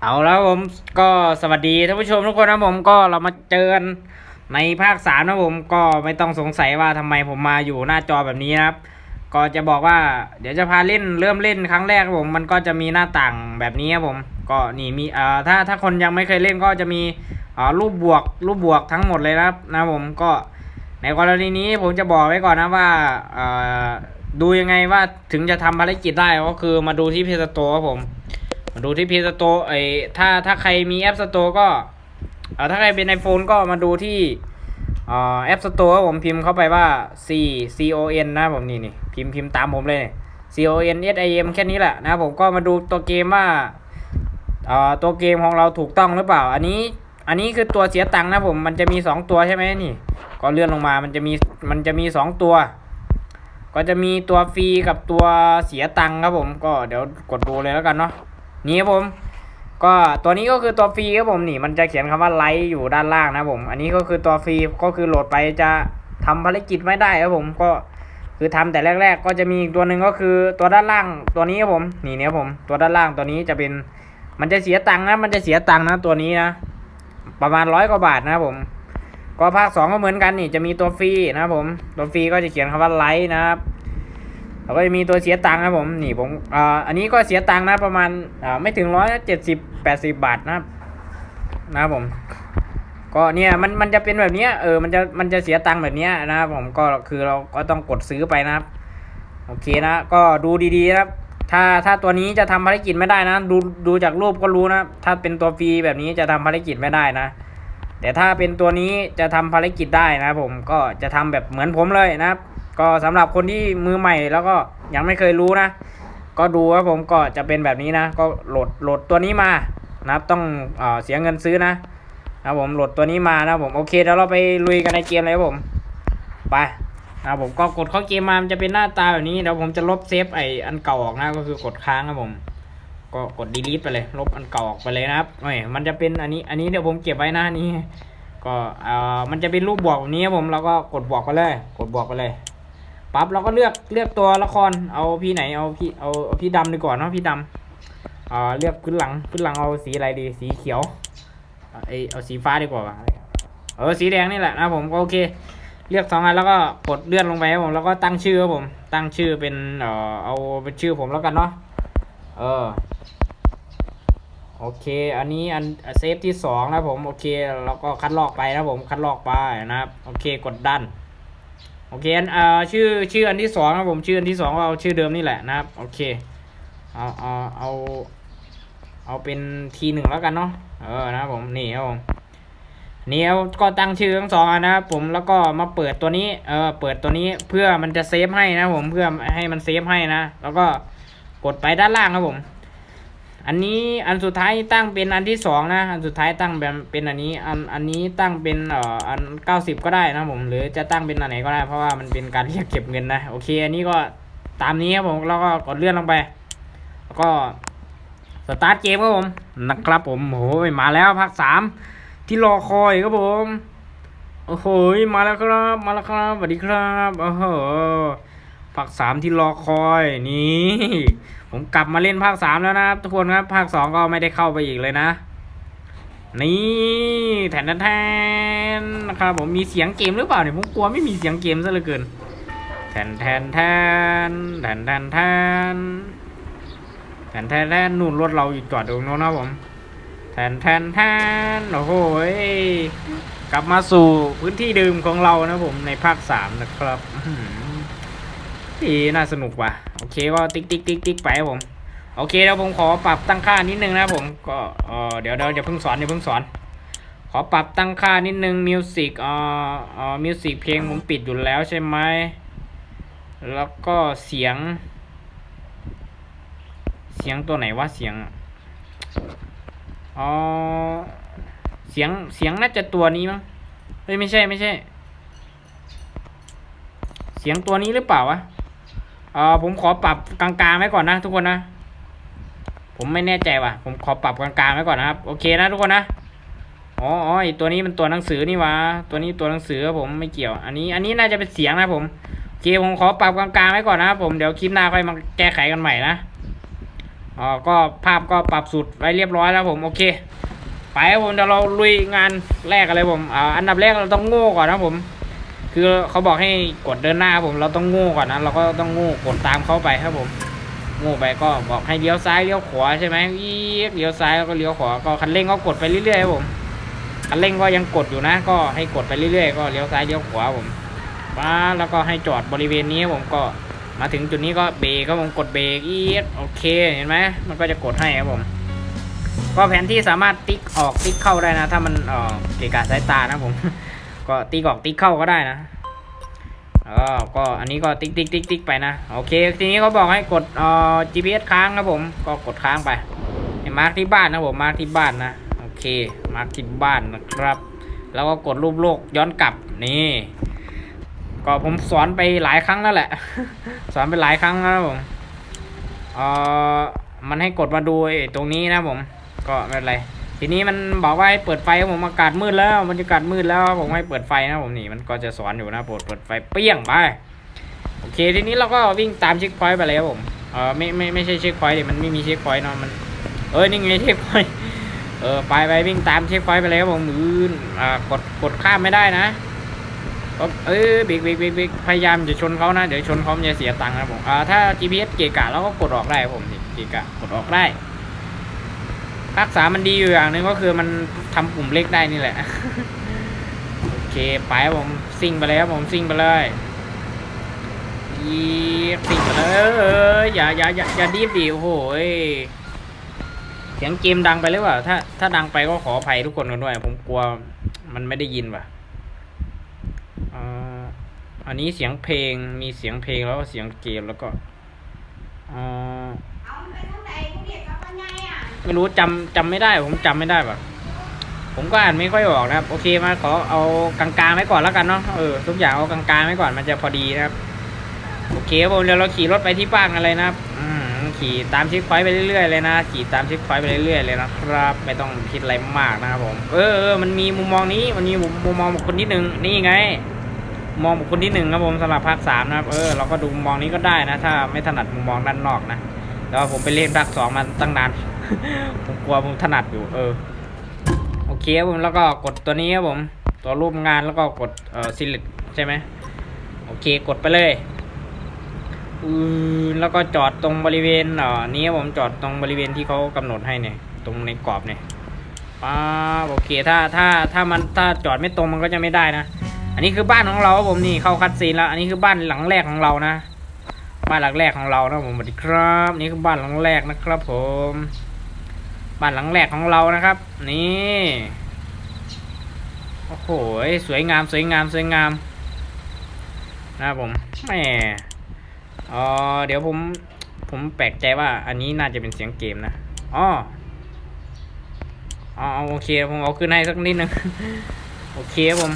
เอาแล้วผมก็สวัสดีท่านผู้ชมทุกคนนะผมก็เรามาเจอกันในภาคสามนะผมก็ไม่ต้องสงสัยว่าทำไมผมมาอยู่หน้าจอแบบนี้นะครับ ก็จะบอกว่าเดี๋ยวจะพาเล่นเริ่มเล่นครั้งแรกผมมันก็จะมีหน้าต่างแบบนี้ครับผม ก็นี่มีเอ่อถ้าถ้าคนยังไม่เคยเล่นก็จะมีเอ่อรูปบวกรูปบวกทั้งหมดเลยนะครับนะผมก็ในกรณีนี้ผมจะบอกไว้ก่อนนะว่าเอ่อดูยังไงว่าถึงจะทำภารกิจได้ก็คือมาดูที่เพจสโตครับผม มาดูที่พีสโตไอถ้าถ้าใครมีแอปสโตก็เออถ้าใครเป็น iPhone ก็มาดูที่เอ่อแอปสโตผมพิมพ์เข้าไปว่า C C O N นะผมนี่นี่พิมพ์พิมพ์ตามผมเลยนี่ C O N S I M แค่นี้แหละนะผมก็มาดูตัวเกมว่าเอ่อตัวเกมของเราถูกต้องหรือเปล่า อันนี้อันนี้คือตัวเสียตังค์นะผมมันจะมีสองตัวใช่ไหมนี่ ก็เลื่อนลงมามันจะมีมันจะมีสองตัว ก็จะมีตัวฟรีกับตัวเสียตังค์ครับผมก็เดี๋ยวกดดูเลยแล้วกันเนาะ นี่ครับผม ก็ตัวนี้ก็คือตัวฟรีครับผมนี่ มันจะเขียนคำว่าไลท์อยู่ด้านล่างนะผม อันนี้ก็คือตัวฟรีก็คือโหลดไปจะทำภารกิจไม่ได้ครับผมก็คือทำแต่แรก ๆ ก็จะมีอีกตัวหนึ่งก็คือตัวด้านล่างตัวนี้ครับผมนี่เนี่ยผมตัวด้านล่างตัวนี้จะเป็น มันจะเสียตังค์นะ มันจะเสียตังค์นะตัวนี้นะ ประมาณร้อยกว่าบาทนะครับผม ก็ภาคสองก็เหมือนกันนี่จะมีตัวฟรีนะครับผมตัวฟรีก็จะเขียนคำว่าไลท์นะครับ แล้วก็จะมีตัวเสียตังค์ครับผมนี่ผมอ่าอันนี้ก็เสียตังค์นะประมาณอ่าไม่ถึงร้อยเจ็ดสิบแปดสิบบาทนะครับนะครับผม ก็เนี่ยมันมันจะเป็นแบบนี้เออมันจะมันจะเสียตังค์แบบนี้นะครับผมก็คือเราก็ต้องกดซื้อไปนะครับโอเคนะก็ดูดีๆนะครับ ถ้าถ้าตัวนี้จะทำภารกิจไม่ได้นะ ดูดูจากรูปก็รู้นะ ถ้าเป็นตัวฟรีแบบนี้จะทำภารกิจไม่ได้นะ แต่ถ้าเป็นตัวนี้จะทำภารกิจได้นะผมก็จะทำแบบเหมือนผมเลยนะครับ ก็สำหรับคนที่มือใหม่แล้วก็ยังไม่เคยรู้นะ ก็ดูครับผมก็จะเป็นแบบนี้นะ ก็โหลดโหลดตัวนี้มานะครับต้องเออเสียเงินซื้อนะนะผมโหลดตัวนี้มานะผมโอเคเดี๋ยวเราไปลุยกันในเกมเลยครับผมไปนะผมก็กดเข้าเกมมามันจะเป็นหน้าตาแบบนี้เดี๋ยวผมจะลบเซฟไออันเก่าออกนะก็คือกดค้างครับผม ก็กด delete ไปเลยลบอันเก่าออกไปเลยนะครับเอ้ยมันจะเป็นอันนี้อันนี้เดี๋ยวผมเก็บไว้นะอันนี้ ก็เอ่อมันจะเป็นรูปบวกแบบนี้ครับผมเราก็กดบวกไปเลย กดบวกไปเลย ปั๊บเราก็เลือกเลือกตัวละครเอาพี่ไหนเอาพี่เอาเอาพี่ดำดีกว่าเนาะพี่ดำอ่าเลือกพื้นหลังพื้นหลังเอาสีอะไรดีสีเขียวเอาไอเอาสีฟ้าดีกว่าเออสีแดงนี่แหละนะผมก็โอเค เลือกสองอันแล้วก็กดเลื่อนลงไปครับผมแล้วก็ตั้งชื่อครับผม ตั้งชื่อเป็นเอ่อเอาเป็นชื่อผมแล้วกันเนาะเออโอเค อันนี้อันเซฟที่สองนะผม โอเค แล้วก็คัดลอกไปนะผม คัดลอกไปนะครับ โอเค กดดัน โอเคอันเอ่อชื่อชื่ออันที่สองนะผมชื่ออันที่สองก็เอาชื่อเดิมนี่แหละนะครับ โอเคเอาเอาเอาเอาเป็นทีหนึ่งแล้วกันเนาะเออนะครับผมนี่ครับผมนี่เอาก็ตั้งชื่อทั้งสองนนะครับผมแล้วก็มาเปิดตัวนี้เออเปิดตัวนี้เพื่อมันจะเซฟให้นะผมเพื่อให้มันเซฟให้นะ แล้วก็กดไปด้านล่างครับผม อันนี้อันสุดท้ายตั้งเป็นอันที่สองนะ อันสุดท้ายตั้งแบบเป็นอันนี้ อันอันนี้ตั้งเป็นเอ่ออันเก้าสิบก็ได้นะผมหรือจะตั้งเป็นอันไหนก็ได้เพราะว่ามันเป็นการเรียกเก็บเงินนะโอเค อันนี้ก็ตามนี้ครับผมแล้วก็กดเลื่อนลงไปแล้วก็สตาร์ทเกมครับผมนะครับผมโอ้ยมาแล้วภาคสามที่รอคอยครับผมโอ้โหมาแล้วครับ มาแล้วครับสวัสดีครับโอ้โห ภาคสามที่รอคอยนี่ผมกลับมาเล่นภาคสามแล้วนะครับ ทุกคนครับภาคสองก็ไม่ได้เข้าไปอีกเลยนะ นี่แทนแทนนะครับผมมีเสียงเกมหรือเปล่าเนี่ยผมกลัวไม่มีเสียงเกมซะเหลือเกินแทนแทนแทนแทนแทนแทนแทนแทนแทนนู่นรถเราอยู่จอดตรงโน้นนะผมแทนแทนแทนโอ้โหกลับมาสู่พื้นที่เดิมของเรานะผมในภาคสามนะครับอื น่าสนุกว่ะ โอเคก็ติ๊กติ๊กติ๊กติ๊กไปผม โอเคเดี๋ยวผมขอปรับตั้งค่านิดนึงนะผมก็เออเดี๋ยวเดี๋ยวอย่าเพิ่งสอนอย่าเพิ่งสอน ขอปรับตั้งค่านิดนึงมิวสิกเออเออมิวสิกเพลงผมปิดอยู่แล้วใช่ไหมแล้วก็เสียง เสียงตัวไหนวะเสียงอ๋อเสียงเสียงน่าจะตัวนี้มั้งเฮ้ยไม่ใช่ไม่ใช่ เสียงตัวนี้หรือเปล่าวะ เออผมขอปรับกลางๆไว้ก่อนนะทุกคนนะ ผมไม่แน่ใจว่ะ ผมขอปรับกลางๆไว้ก่อนนะครับ โอเคนะทุกคนนะอ๋ออ๋อไอตัวนี้มันตัวหนังสือนี่วะ ตัวนี้ตัวหนังสือผมไม่เกี่ยว อันนี้ อันนี้น่าจะเป็นเสียงนะผมโอเคผมขอปรับกลางๆไว้ก่อนนะครับผม เดี๋ยวคลิปหน้าค่อยมาแก้ไขกันใหม่นะ อ๋อ ก็ภาพก็ปรับสุดไว้เรียบร้อยแล้วผม โอเค ไปผมเดี๋ยวเราลุยงานแรกกันเลยผม อ่า อันดับแรกเราต้องโง่ก่อนนะผม คือเขาบอกให้กดเดินหน้าผมเราต้องโง่ก่อนนะเราก็ต้องโง่กดตามเขาไปครับผมโง่ไปก็บอกให้เลี้ยวซ้ายเลี้ยวขวาใช่ไหมอีกเลี้ยวซ้ายแล้วก็เลี้ยวขวาก็คันเร่งก็กดไปเรื่อยๆครับผมคันเร่งก็ยังกดอยู่นะ ก็ให้กดไปเรื่อยๆ ก็เลี้ยวซ้ายเลี้ยวขวาผมป้าแล้วก็ให้จอดบริเวณนี้ผมก็มาถึงจุดนี้ก็เบรกครับผมกดเบรกอีกโอเคเห็นไหมมันก็จะกดให้ครับผม ก็แผนที่สามารถติ๊กออกติ๊กเข้าได้นะ ถ้ามันเออเกะกะสายตานะผม ก็ติ๊กออกติ๊กเข้าก็ได้นะเออก็อันนี้ก็ติ๊กติ๊กติ๊กติ๊กไปนะ โอเค ทีนี้เขาบอกให้กดเอ่อ GPS ค้างครับผม ก็กดค้างไปมาร์กที่บ้านนะผมมาร์กที่บ้านนะ โอเค มาร์กที่บ้านนะครับ แล้วก็กดรูปโลกย้อนกลับนี่ ก็ผมสอนไปหลายครั้งแล้วแหละ สอนไปหลายครั้งแล้วนะผมเอ่อมันให้กดมาดูตรงนี้นะผม ก็ไม่เป็นไร ทีนี้มันบอกว่าให้เปิดไฟผมอากาศมืดแล้วบรรยากาศมืดแล้ว ผมให้เปิดไฟนะผมนี่มันก็จะสอนอยู่นะโปรดเปิดไฟเปี้ยงไปโอเคทีนี้เราก็วิ่งตามเช็คพอยต์ไปเลยครับผมเออไม่ไม่ไม่ใช่เช็คพอยต์ดิมันไม่มีเช็คพอยต์เนาะมัน เออนี่ไงเช็คพอยต์เออไปไปวิ่งตามเช็คพอยต์ไปเลยครับผมมืออ่ากดกดข้ามไม่ได้นะเออเบรกเบรกเบรกพยายามจะชนเขานะเดี๋ยวชนเขามันจะเสียตังค์นะผมอ่าถ้า GPS เกะกะเราก็กดออกได้ผมนี่เกะกะกดออกได้ ภาคสามมันดีอยู่อย่างหนึ่งก็คือมันทำปุ่มเล็กได้นี่แหละ โอเค ไปผมซิ่งไปเลยครับผมซิ่งไปเลยยีบซิ่งไปเลยเอออย่าอย่าอย่าอย่าดีบดิโอ้โหเสียงเกมดังไปหรือเปล่าถ้าถ้าดังไปก็ขออภัยทุกคนกันด้วย ผมกลัวมันไม่ได้ยินว่ะอันนี้เสียงเพลงมีเสียงเพลงแล้วก็เสียงเกมแล้วก็อ่า ไม่รู้จำจำไม่ได้ ผมจำไม่ได้แบบผมก็อ่านไม่ค่อยออกนะครับ โอเคมาขอเอากลางๆไว้ก่อนแล้วกันเนาะเออทุกอย่างเอากลางๆไว้ก่อนมันจะพอดีนะครับ โอเคครับผมเดี๋ยวเราขี่รถไปที่บ้านอะไรนะครับขี่ตามชิคไฟไปเรื่อยๆเลยนะขี่ตามชิคไฟไปเรื่อยๆเลยนะครับ ไม่ต้องคิดอะไรมากนะครับผม เออเออมันมีมุมมองนี้มันมีมุมมองบุคคลที่หนึ่งนี่ไง มองบุคคลที่หนึ่งครับผมสำหรับภาคสามนะครับเออเราก็ดูมุมมองนี้ก็ได้นะ ถ้าไม่ถนัดมุมมองด้านนอกนะแต่ว่าผมไปเล่นภาคสองมาตั้งนาน ผมกลัวผมถนัดอยู่ เออ โอเคครับผมแล้วก็กดตัวนี้ครับผม ตัวรูปงานแล้วก็กดเอ่อ select ใช่ไหมโอเคกดไปเลยอือแล้วก็จอดตรงบริเวณเอ่อนี้ครับผมจอดตรงบริเวณที่เขากำหนดให้เนี่ยตรงในกรอบเนี่ยป้าโอเคถ้าถ้าถ้ามันถ้าจอดไม่ตรงมันก็จะไม่ได้นะ อันนี้คือบ้านของเราครับผมนี่เข้าคัดซีนแล้ว อันนี้คือบ้านหลังแรกของเรานะ บ้านหลังแรกของเรานะผมสวัสดีครับ นี่คือบ้านหลังแรกนะครับผม บ้านหลังแรกของเรานะครับ นี่โอ้โหสวยงามสวยงามสวยงามนะครับผมแหมเออเดี๋ยวผมผมแปลกใจว่าอันนี้น่าจะเป็นเสียงเกมนะอ๋ออ๋อโอเคผมเอาขึ้นให้สักนิดนึงโอเคครับผม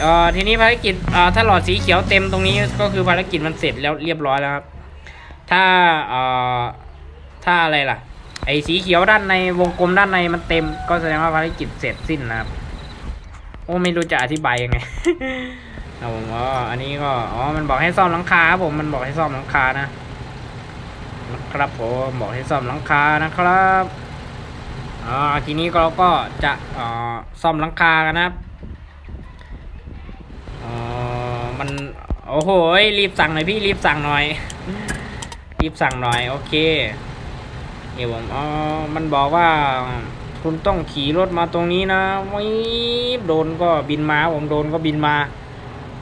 เอ่อทีนี้ภารกิจเอ่อถ้าหลอดสีเขียวเต็มตรงนี้ก็คือภารกิจมันเสร็จแล้วเรียบร้อยแล้วครับ ถ้าเอ่อถ้าอะไรล่ะ ไอ้สีเขียวด้านในวงกลมด้านในมันเต็ม ก็แสดงว่าภารกิจเสร็จสิ้นนะครับ โอ้ไม่รู้จะอธิบายยังไงครับผมอ๋ออันนี้ก็อ๋อมันบอกให้ซ่อมหลังคาครับผมมันบอกให้ซ่อมหลังคานะนะครับผมบอกให้ซ่อมหลังคานะครับอ่าทีนี้เราก็จะอ่อซ่อมหลังคากันนะครับอ๋อมันโอ้โหรีบสั่งหน่อยพี่รีบสั่งหน่อย รีบสั่งหน่อยโอเค เดี๋ผมอ๋อมันบอกว่าคุณต้องขี่รถมาตรงนี้นะวิบโดนก็บินมา ผมโดนก็บินมา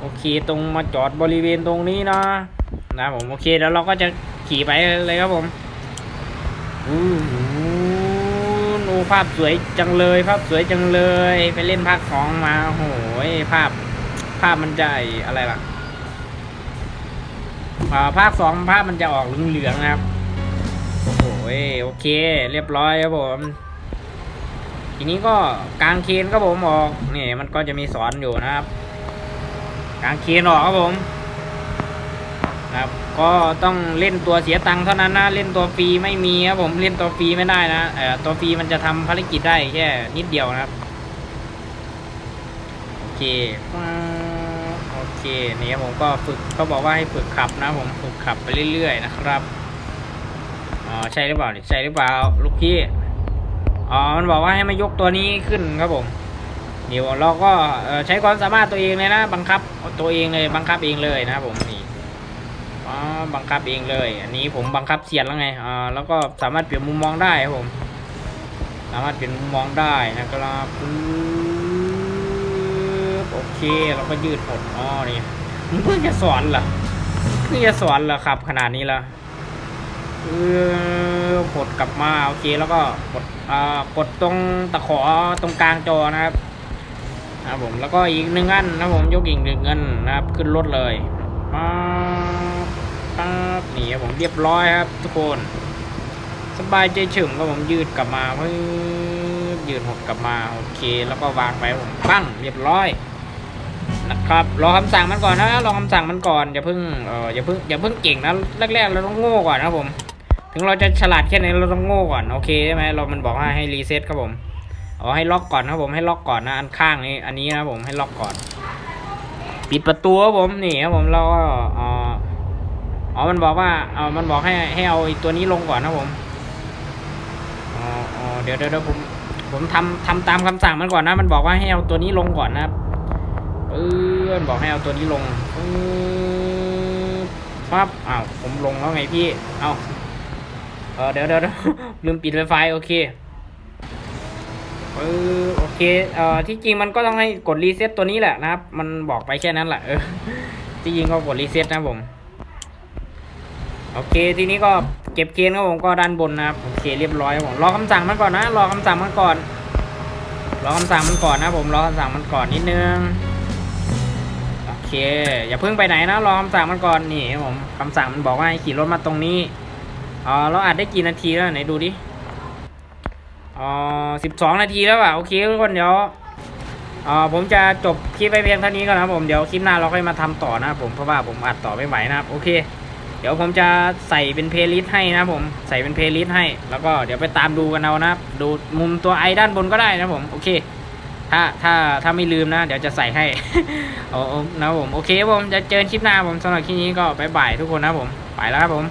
โอเค ตรงมาจอดบริเวณตรงนี้นะนะผมโอเคแล้วเราก็จะขี่ไปเลยครับผมอู้หูภาพสวยจังเลย ภาพสวยจังเลย ไปเล่นภาคสองมาโอ้โหภาพ ภาพมันจะอะไรล่ะภาคสองภาพมันจะออกเหลืองๆนะครับโอ้โห โอเค เรียบร้อยครับผม ทีนี้ก็กางเคนครับผมออกนี่มันก็จะมีสอนอยู่นะครับกางเคนออกครับผมครับก็ต้องเล่นตัวเสียตังค์เท่านั้นนะเล่นตัวฟรีไม่มีครับผมเล่นตัวฟรีไม่ได้นะเอ่อตัวฟรีมันจะทำภารกิจได้แค่นิดเดียวนะครับโอเคโอเคนี่ผมก็ฝึกเขาบอกว่าให้ฝึกขับนะผมฝึกขับไปเรื่อยๆนะครับ อ๋อใช่หรือเปล่านี่ใช่หรือเปล่าลูกพี่อ๋อมันบอกว่าให้มายกตัวนี้ขึ้นครับผมเดี๋ยวเราก็ใช้ความสามารถตัวเองเลยนะ บังคับตัวเองเลยบังคับเองเลยนะครับผมนี่อ๋อบังคับเองเลย อันนี้ผมบังคับเสียนแล้วไงอ่าแล้วก็สามารถเปลี่ยนมุมมองได้ครับผม สามารถเปลี่ยนมุมมองได้นะครับปึ๊บโอเคเราก็ยืดหดอ๋อนี่มึงเพิ่งจะสอนเหรอเพิ่งจะสอนเหรอครับ ขนาดนี้แล้ว เออกดกลับมาโอเคแล้วก็กดอ่ากดตรงตะขอตรงกลางจอนะครับนะผมแล้วก็อีกหนึ่งอันนะผมยกอีกหนึ่งอันนะครับขึ้นรถเลยป๊าป๊าบนี่ครับผมเรียบร้อยครับ ทุกคน สบายใจเฉิมก็ผมยืดกลับมาเพิ่ยืดหดกลับมาโอเคแล้วก็วางไปผมปั้งเรียบร้อยนะครับรอคำสั่งมันก่อนนะรอคำสั่งมันก่อนอย่าเพิ่งเอออย่าเพิ่งอย่าเพิ่งเก่งนะแรกๆเราต้องโง่ก่อนนะผม ถึงเราจะฉลาดแค่ไหนเราต้องโง่ก่อนโอเคใช่ไหมเรามันบอกว่าให้รีเซ็ตครับผมเอาให้ล็อกก่อนครับผมให้ล็อกก่อนนะอันข้างนี้อันนี้นะผมให้ล็อกก่อน ปิดประตูครับผมนี่ครับผมเราก็อ๋ออ๋อมันบอกว่าเอมันบอกให้ให้เอาตัวนี้ลงก่อนนะผมอ๋อเดี๋ยวเดี๋ยวผมผมทำทำตามคำสั่งมันก่อนนะ มันบอกว่าให้เอาตัวนี้ลงก่อนนะครับเออมันบอกให้เอาตัวนี้ลงปึ๊บปั๊บอ้าวผมลงแล้วไงพี่ เอา อเดี๋ยวเดี๋ยวลืมปิดไวไฟโอเคเออโอเคเอ่อที่จริงมันก็ต้องให้กดรีเซ็ตตัวนี้แหละนะครับ มันบอกไปแค่นั้นแหละเออที่จริงก็กดรีเซ็ตนะผมโอเคทีนี้ก็เก็บเกณฑ์ครับผมก็ด้านบนนะครับโอเคเรียบร้อยผมรอคำสั่งมันก่อนนะรอคำสั่งมันก่อน รอคำสั่งมันก่อนนะผมรอคำสั่งมันก่อนนิดนึงโอเค อย่าเพิ่งไปไหนนะรอคำสั่งมันก่อนนี่ครับผมคำสั่งมันบอกว่าให้ขี่รถมาตรงนี้ อ๋อเราอัดได้กี่นาทีแล้วไหนดูดิอ๋อสิบสองนาทีแล้วอะโอเคทุกคนเดี๋ยวอ๋อผมจะจบคลิปไปเพียงเท่านี้ก่อนนะผมเดี๋ยวคลิปหน้าเราค่อยมาทำต่อนะผมเพราะว่าผมอัดต่อไม่ไหวนะครับโอเค เดี๋ยวผมจะใส่เป็นเพลย์ลิสต์ให้นะผมใส่เป็นเพลย์ลิสต์ให้ แล้วก็เดี๋ยวไปตามดูกันเอานะดูมุมตัวไอด้านบนก็ได้นะผมโอเคถ้าถ้าถ้าไม่ลืมนะ เดี๋ยวจะใส่ให้โอ้โอ้นะผม โอเคผมจะเจอคลิปหน้าผมสำหรับคลิปนี้ก็บายบายทุกคนนะผม ไปแล้วครับผม